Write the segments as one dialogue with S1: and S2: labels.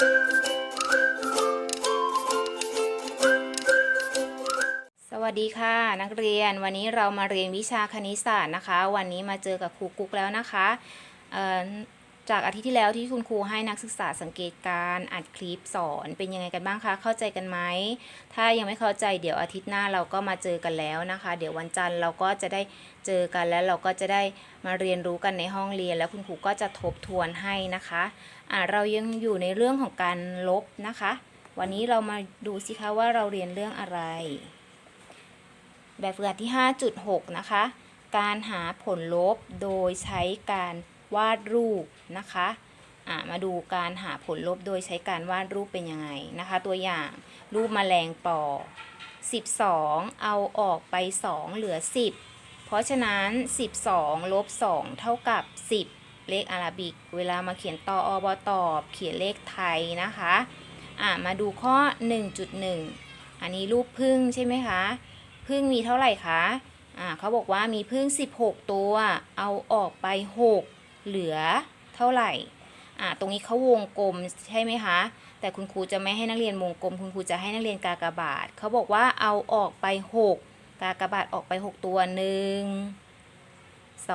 S1: สวัสดีค่ะ นักเรียนวันนี้เรามาเรียนวิชาคณิตศาสตร์นะคะ วันนี้มาเจอกับครูกุ๊กแล้วนะคะ จากอาทิตย์ที่แล้วที่คุณครูให้นักศึกษาสังเกตการอัดคลิปสอนเป็นยังไงกันบ้างคะ เข้าใจกันไหม ถ้ายังไม่เข้าใจเดี๋ยวอาทิตย์หน้าเราก็มาเจอกันแล้วนะคะ เดี๋ยววันจันทร์เราก็จะได้เจอกันแล้วเราก็จะได้มาเรียนรู้กันในห้องเรียน แล้วคุณครูก็จะทบทวนให้นะคะอ่าเรายังอยู่ในเรื่องของการลบนะคะ วันนี้เรามาดูสิคะว่าเราเรียนเรื่องอะไร แบบฝึกหัดที่ 5.6 นะคะ การหาผลลบโดยใช้การ วาดรูปนะคะมาดูการหาผลลบโดยใช้การวาดรูปเป็นยังไงนะคะ ตัวอย่างรูปแมลงปอ 12 เอาออกไป 2 เหลือ 10 เพราะฉะนั้น 12 ลบ 2 เท่ากับ 10 เลขอาราบิก เวลามาเขียนตออบตอบ เขียนเลขไทยนะคะะมาดูข้อ 1.1 อันนี้รูปพึ่งใช่ไหมคะ พึ่งมีเท่าไหร่คะอ่าเขาบอกว่ามีพึ่ง 16 ตัว เอาออกไป 6 เหลือเท่าไหร่อ่าตรงนี้เขาวงกลมใช่ไหมคะ แต่คุณครูจะไม่ให้นักเรียนวงกลม คุณครูจะให้นักเรียนกากบาทเขาบอกว่าเอาออกไป 6 กากบาทออกไป 6 ตัว 1 2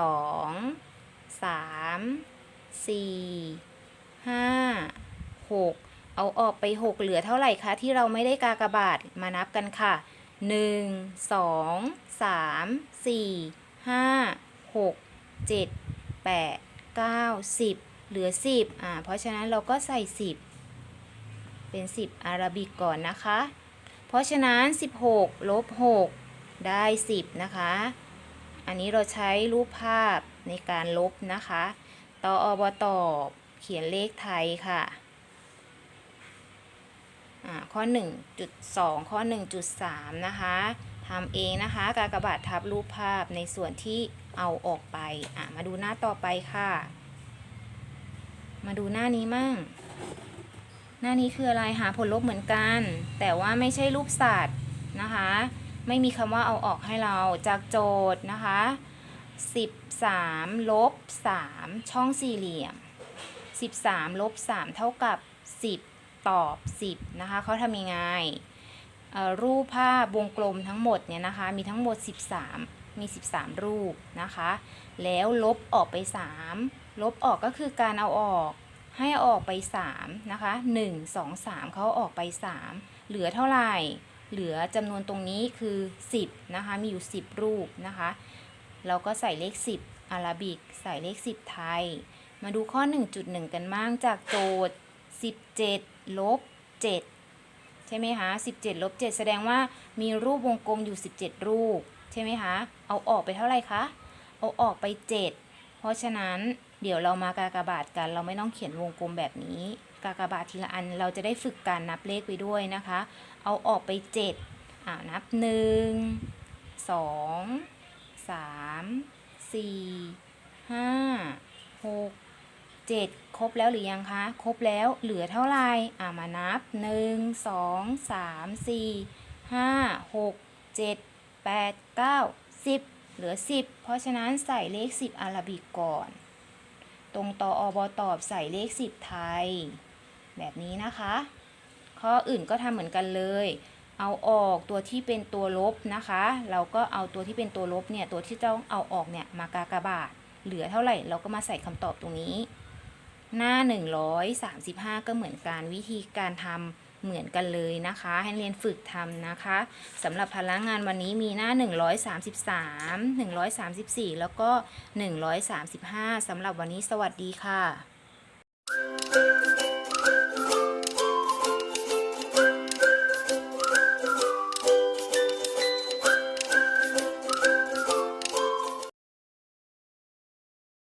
S1: 3 4 5 6 เอาออกไป 6 เหลือเท่าไหร่คะ ที่เราไม่ได้กากบาทมานับกันค่ะหนึ่งสองสา มสี่ห้าหกเก้าสิบเหลือสิบอ่าเพราะฉะนั้นเราก็ใส่สิบเป็นสิบอาราบิกก่อนนะคะ เพราะฉะนั้นสิบหกลบหกได้สิบนะคะ อันนี้เราใช้รูปภาพในการลบนะคะตออบตอบเขียนเลขไทยค่ะอ่าข้อ 1.2 ข้อ 1.3 นะคะ ทำเองนะคะ กากบาททับรูปภาพในส่วนที่เอาออกไปอ่ามาดูหน้าต่อไปค่ะ มาดูหน้านี้มั่ง หน้านี้คืออะไรหาผลลบเหมือนกัน แต่ว่าไม่ใช่รูปสัตว์นะคะ ไม่มีคำว่าเอาออกให้เราจากโจทย์นะคะ 13ลบ3ช่องสี่เหลี่ยม 13ลบ3เท่ากับ 10 ตอบ 10 นะคะเขาทำยังไง รูปภาพวงกลมทั้งหมดเนี่ยนะคะ มีทั้งหมด 13 มี 13 รูปนะคะ แล้วลบออกไป 3 ลบออกก็คือการเอาออกให้ออกไป3นะคะ 1 2 3เขาเอาออกไป 3 เหลือเท่าไหร่ เหลือจำนวนตรงนี้คือ 10 นะคะ มีอยู่ 10 รูปนะคะ เราก็ใส่เลข 10 อาราบิก ใส่เลข 10 ไทย มาดูข้อ 1.1 กันบ้างจากโจทย์ 17 ลบ 7 ใช่ไหมคะ17ลบ7แสดงว่ามีรูปวงกลมอยู่ 17 รูป ใช่ไหมคะ เอาออกไปเท่าไหร่คะ เอาออกไป 7 เพราะฉะนั้นเดี๋ยวเรามากากบาทกัน เราไม่ต้องเขียนวงกลมแบบนี้ กากบาททีละอันเราจะได้ฝึกการนับเลขไปด้วยนะคะ เอาออกไป 7อ่านับ 1 2 3 4 5 6 7 ครบแล้วหรือยังคะ ครบแล้วเหลือเท่าไหร่อ่ามานับ 1 2 3 4 5 6 7 8 9 10 เหลือ 10 เพราะฉะนั้นใส่เลข 10 อาราบิกก่อน ตรงตออบตอบใส่เลข 10 ไทย แบบนี้นะคะ ข้ออื่นก็ทำเหมือนกันเลย เอาออกตัวที่เป็นตัวลบนะคะ เราก็เอาตัวที่เป็นตัวลบเนี่ย ตัวที่ต้องเอาออกเนี่ยมากากบาทเหลือเท่าไหร่เราก็มาใส่คำตอบตรงนี้ หน้า 135 ก็เหมือนกันวิธีการทำเหมือนกันเลยนะคะ ให้เรียนฝึกทำนะคะสำหรับพลังงานวันนี้มีหน้า 133 134 แล้วก็ 135สำหรับวันนี้สวัสดีค่ะ